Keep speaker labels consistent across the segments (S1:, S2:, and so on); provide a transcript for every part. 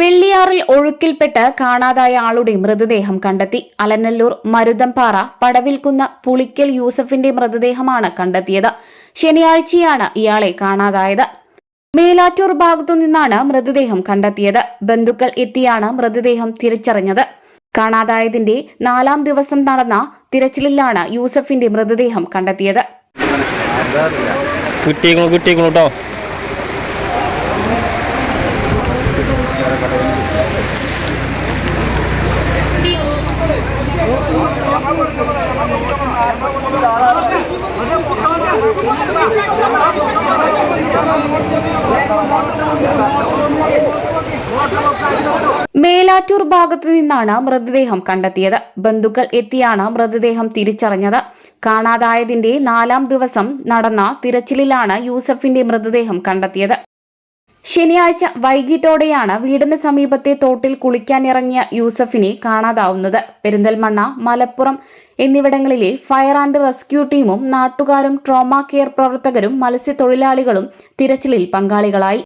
S1: വെള്ളിയാറിൽ ഒഴുക്കിൽപ്പെട്ട് കാണാതായ ആളുടെ മൃതദേഹം കണ്ടെത്തി. അലനല്ലൂർ മരുതംപാറ പടവിൽക്കുന്ന പുളിക്കൽ യൂസഫിന്റെ മൃതദേഹമാണ് കണ്ടെത്തിയത്. ശനിയാഴ്ചയാണ് ഇയാളെ കാണാതായത്. മേലാറ്റൂർ ഭാഗത്തു നിന്നാണ് മൃതദേഹം കണ്ടെത്തിയത്. ബന്ധുക്കൾ എത്തിയാണ് മൃതദേഹം തിരിച്ചറിഞ്ഞത്. കാണാതായതിന്റെ നാലാം ദിവസം നടന്ന തിരച്ചിലിലാണ് യൂസഫിന്റെ മൃതദേഹം കണ്ടെത്തിയത്.
S2: കിട്ടിയേക്കണു കിട്ടിയേക്കണു കേട്ടോ.
S1: മേലാറ്റൂർ ഭാഗത്തു നിന്നാണ് മൃതദേഹം കണ്ടെത്തിയത്. ബന്ധുക്കൾ എത്തിയാണ് മൃതദേഹം തിരിച്ചറിഞ്ഞത്. കാണാതായതിന്റെ നാലാം ദിവസം നടന്ന തിരച്ചിലിലാണ് യൂസഫിന്റെ മൃതദേഹം കണ്ടെത്തിയത്. ശനിയാഴ്ച വൈകിട്ടോടെയാണ് വീടിന് സമീപത്തെ തോട്ടിൽ കുളിക്കാനിറങ്ങിയ യൂസഫിനെ കാണാതാവുന്നത്. പെരിന്തൽമണ്ണ മലപ്പുറം എന്നിവിടങ്ങളിലെ ഫയർ ആൻഡ് റെസ്ക്യൂ ടീമും നാട്ടുകാരും ട്രോമ കെയർ പ്രവർത്തകരും മത്സ്യത്തൊഴിലാളികളും തിരച്ചിലിൽ പങ്കാളികളായി.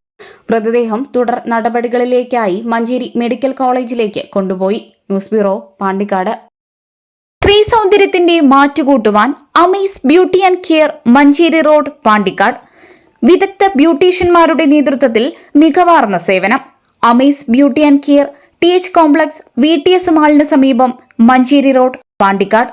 S1: മൃതദേഹം തുടർ നടപടികളിലേക്കായി മഞ്ചേരി മെഡിക്കൽ കോളേജിലേക്ക് കൊണ്ടുപോയി. News bureau Pandikkad. സ്ത്രീ സൗന്ദര്യത്തിന്റെ മാറ്റുകൂട്ടുവാൻ Amees beauty and care Manjeri road Pandikkad. വിദഗ്ധ ബ്യൂട്ടീഷ്യന്മാരുടെ നേതൃത്വത്തിൽ മികവാർന്ന സേവനം. Amees beauty and care T H complex V T S മാളിന് സമീപം മഞ്ചേരി റോഡ് പാണ്ടിക്കാട്.